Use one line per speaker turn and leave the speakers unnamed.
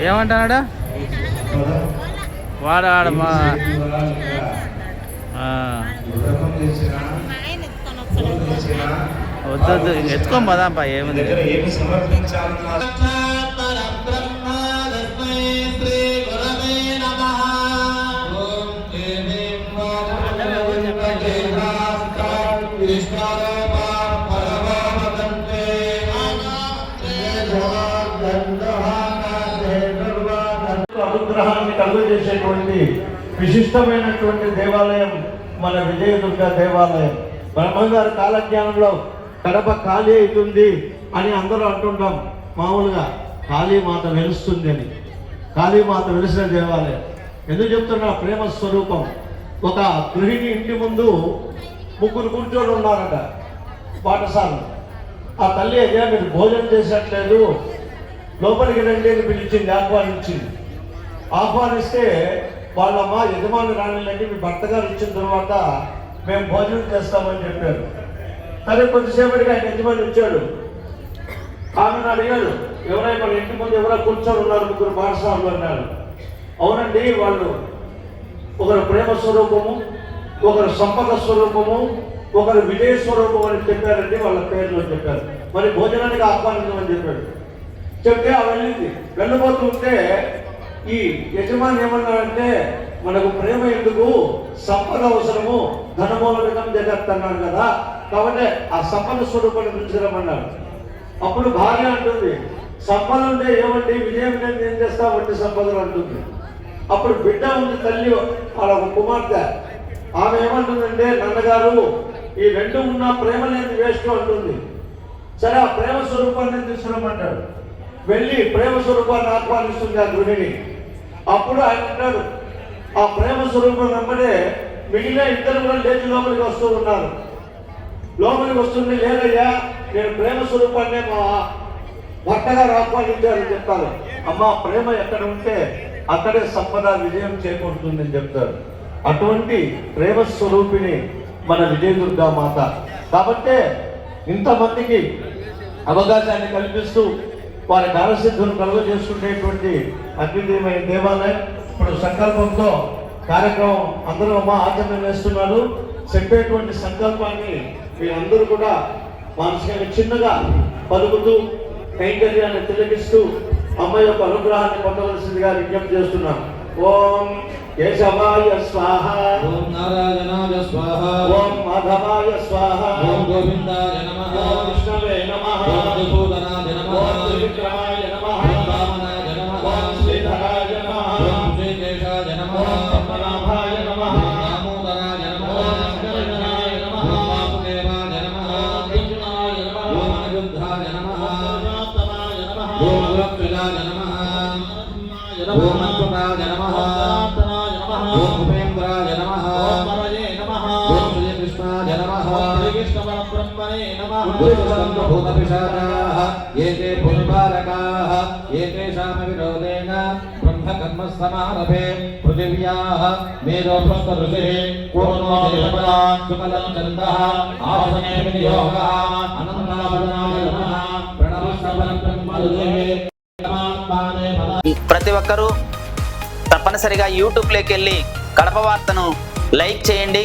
ఏమంటున్నాడు వాడు ఆడ మా వద్దు వద్దు ఎత్తుకోం పదాంపా ఏముంది?
ఏమి సమర్పించాలన్నా
చేసేటువంటి విశిష్టమైనటువంటి దేవాలయం మన విజయదుర్గ దేవాలయం. బ్రహ్మంగారి కాలజ్ఞానంలో కడప ఖాళీ అవుతుంది అని అందరూ అంటుంటాం. మామూలుగా కాళీమాత వెలుస్తుంది అని. కాళీమాత వెలిసిన దేవాలయం. ఎందుకు చెప్తున్నా? ప్రేమ స్వరూపం. ఒక గృహిణి ఇంటి ముందు ముగ్గురు కూర్చొని ఉన్నారట పాఠశాల. ఆ తల్లి అయ్యా మీరు భోజనం చేసట్లేదు. లోపలికి రండి అని పిలిచింది ఆహ్వానించింది. ఆహ్వానిస్తే వాళ్ళమ్మ యజమాని రానిలండి మీ భర్త గారు ఇచ్చిన తర్వాత మేము భోజనం చేస్తామని చెప్పారు. సరే కొద్దిసేపటికి ఆయన యజమాని వచ్చాడు. ఆమెను అడిగాడు ఎవరైనా మన ఇంటి ముందు ఎవరో కూర్చొని ఉన్నారు ముగ్గురు పాఠశాలలు అన్నారు అవునండి వాళ్ళు ఒకరు ప్రేమ స్వరూపము ఒకరు సంపద స్వరూపము ఒకరు విజయ స్వరూపం అని చెప్పారండి వాళ్ళ పేర్లు చెప్పారు. మరి భోజనానికి ఆహ్వానించమని చెప్పాడు. చెప్తే ఆ వెళ్ళింది. వెళ్ళబోతుంటే ఈ యజమాని ఏమన్నాడంటే మనకు ప్రేమ ఎందుకు? సంపద అవసరము ధనమూలకం జగత్తన్నాడు కదా. కాబట్టి ఆ సంపద స్వరూపాన్ని పిలిచిరమన్నాడు అప్పుడు భార్య అంటుంది సంపద ఉంటే ఏమండి? విజయం నేను ఏం చేస్తా? వంటి సంపదలు అంటుంది. అప్పుడు బిడ్డ ఉంది తల్లి వాళ్ళ ఒక కుమార్తె. ఆమె ఏమంటుందంటే నాన్నగారు ఈ రెండు ఉన్న ప్రేమ లేని వేస్ట్ అంటుంది. సరే ఆ ప్రేమ స్వరూపాన్ని తీసుకురమ్మంటాడు వెళ్ళి ప్రేమ స్వరూపాన్ని ఆహ్వానిస్తుంది ఆ గృహిణి. అప్పుడు ఆయన ఉన్నాడు ఆ ప్రేమ స్వరూపం వెంబడే మిగిలిన ఇద్దరు కూడా లేచి లోపలికి వస్తూ ఉన్నారు. లోపలికి వస్తుంది లేదయ్యా నేను ప్రేమ స్వరూపాన్ని మా భర్తగారు ఆహ్వానించారని చెప్తారు. అమ్మ ప్రేమ ఎక్కడ ఉంటే అక్కడే సంపద విజయం చేకూరుతుందని చెప్తారు. అటువంటి ప్రేమ స్వరూపిణి మన విజయదుర్గా మాత కాబట్టే ఇంతమందికి అవకాశాన్ని కల్పిస్తూ వారి కార్యసిద్ధులు కలుగజేసుకునేటువంటి అద్వితీయమైన దేవాలయం. ఇప్పుడు సంకల్పంతో కార్యక్రమం అందరూ అమ్మ ఆచరణ వేస్తున్నారు. చెప్పేటువంటి సంకల్పాన్ని మీరందరూ కూడా మానసికంగా చిన్నగా పలుకుతూ కైంకర్యాన్ని తిలకిస్తూ అమ్మ యొక్క అనుగ్రహాన్ని పొందవలసిందిగా విజ్ఞప్తి చేస్తున్నాం ఓం కేశవాయ స్వాహ.
ఓం నారాయణాయ స్వాహ.
ఓం మాధవాయ స్వాహ.
ఓం గోవిందాయ నమః.
ఓం విష్ణవే నమః.
ఓం నమః.
ఓం నమః.
ఓం నమః. భూతపిశాచాः ఏతే పునిపాలకాः ఏతేషామపి రోదేన బ్రహ్మకర్మసమారభే పృథివ్యాः మేధోభస్వఋషిः
ప్రతి ఒక్కరూ తప్పనిసరిగా యూట్యూబ్లోకి వెళ్ళి కడప వార్తను లైక్ చేయండి.